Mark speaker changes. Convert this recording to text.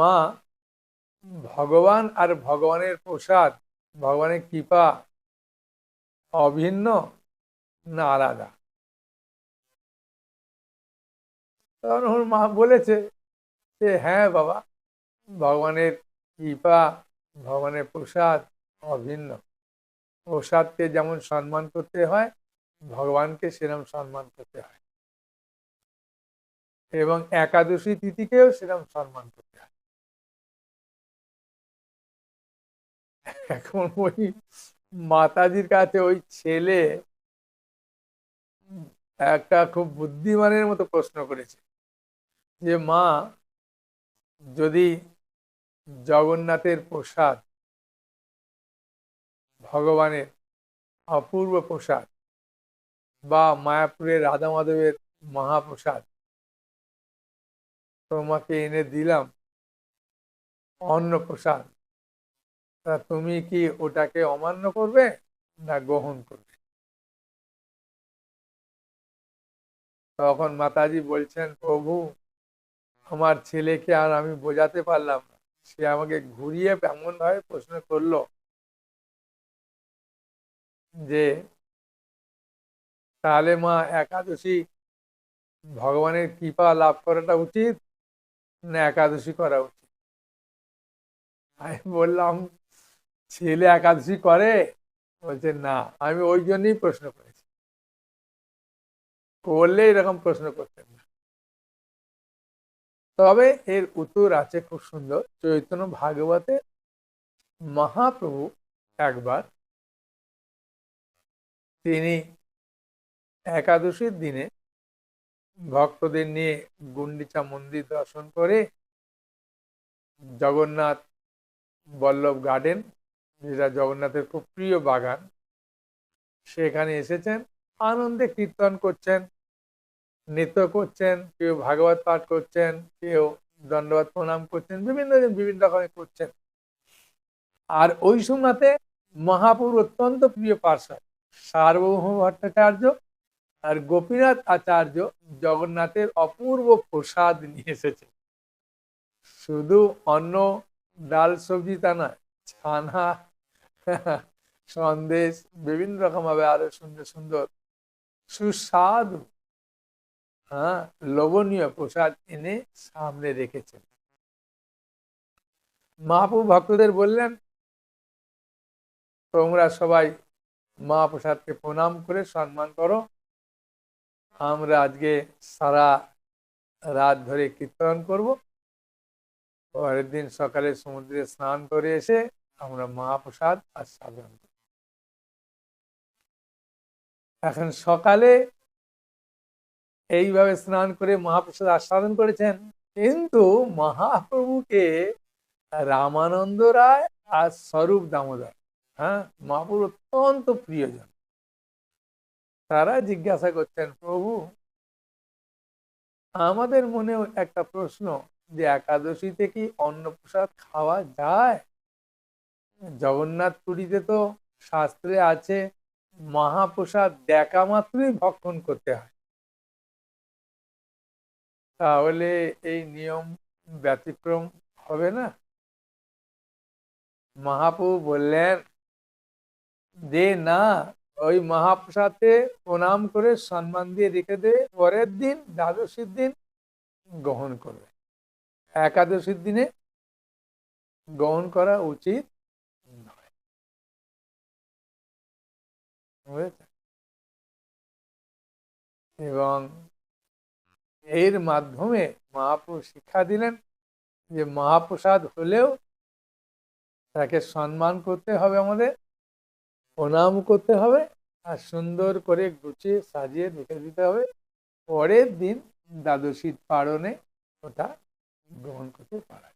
Speaker 1: মা, ভগবান আর ভগবানের প্রসাদ, ভগবানের কৃপা অভিন্ন না আলাদা? তখন ওর মা বলেছে যে হ্যাঁ বাবা, ভগবানের কৃপা, ভগবানের প্রসাদ অভিন্ন। প্রসাদকে যেমন সম্মান করতে হয়, ভগবানকে সেরকম সম্মান করতে হয়। এবং একাদশী তিথিকেও সেরম সম্মান করতে হয়। এখন ওই মাতাজির কাছে ওই ছেলে একটা খুব বুদ্ধিমানের মতো প্রশ্ন করেছে যে, মা, যদি জগন্নাথের প্রসাদ, ভগবানের অপূর্ব প্রসাদ বা মায়াপুরের রাধা মাধবের মহাপ্রসাদ তোমাকে এনে দিলাম অন্ন প্রসাদ তা তুমি কি ওটাকে অমান্য করবে না গ্রহণ করবে? তখন মাতাজি বলছেন, প্রভু, আমার ছেলেকে আর আমি বোঝাতে পারলাম না। সে আমাকে ঘুরিয়ে এমন ভাবে প্রশ্ন করল যে, তাহলে মা একাদশী ভগবানের কৃপা লাভ করাটা উচিত না একাদশী করা উচিত? আমি বললাম ছেলে একাদশী করে, বলছে, না। আমি ওই জন্যই প্রশ্ন করেছি। করলে এরকম প্রশ্ন করতেন না। তবে এর উত্তর আছে খুব সুন্দর। চৈতন্য ভাগবতে মহাপ্রভু একবার তিনি একাদশীর দিনে ভক্তদের নিয়ে গুন্ডিচা মন্দির দর্শন করে জগন্নাথ বল্লভ গার্ডেন যেটা জগন্নাথের খুব প্রিয় বাগান। সেখানে এসেছেন, আনন্দে কীর্তন করছেন, নৃত্য করছেন, কেউ ভাগবত পাঠ করছেন, কেউ দণ্ডবাদ প্রণাম করছেন, বিভিন্ন বিভিন্ন রকমের করছেন। আর ওই সময়তে মহাপুর অত্যন্ত প্রিয় পার্শ্বদ সার্বভৌম ভট্টাচার্য আর গোপীনাথ আচার্য জগন্নাথের অপূর্ব প্রসাদ নিয়ে এসেছে। শুধু অন্ন, ডাল, সবজি তা নয়, ছানা সন্দেশ, বিভিন্ন রকম ভাবে আরও সুন্দর সুন্দর, সুস্বাদু হ্যাঁ লোভনীয় প্রসাদ এনে সামনে রেখেছেন। মহাপ্রভু ভক্তদের বললেন, তোমরা সবাই মা প্রসাদকে প্রণাম করে সম্মান করো। আমরা আজকে সারা রাত ধরে কীর্তন করব। পরের দিন সকালে সমুদ্রে স্নান করে এসে আমরা মহাপ্রসাদ আস্বাদন করব এখন সকালে এইভাবে স্নান করে মহাপ্রসাদ আস্বাদন করেছেন, কিন্তু মহাপ্রভুকে রামানন্দ রায় আর স্বরূপ দামোদর হ্যাঁ মহাপ্রভু অত্যন্ত প্রিয়জন। তারা জিজ্ঞাসা করছেন, প্রভু, আমাদের মনেও একটা প্রশ্ন যে একাদশীতে কি অন্নপ্রসাদ খাওয়া যায়? জগন্নাথ পুরীতে তো শাস্ত্রে আছে, মহাপ্রসাদ দেখা মাত্রই ভক্ষণ করতে হয়। তাহলে এই নিয়ম ব্যতিক্রম হবে না? মহাপ্রভু বললেন যে না, ওই মহাপ্রসাদে প্রণাম করে সম্মান দিয়ে রেখে দে, পরের দিন, দ্বাদশীর দিন গ্রহণ করবে। একাদশীর দিনে গ্রহণ করা উচিত। এবং এর মাধ্যমে মহাপ্রভু শিক্ষা দিলেন যে মহাপ্রসাদ হলেও তাকে সম্মান করতে হবে আমাদের, প্রণাম করতে হবে আর সুন্দর করে গুছিয়ে সাজিয়ে রেখে দিতে হবে। পরের দিন দ্বাদশীর পারণে ওটা গ্রহণ করতে পারা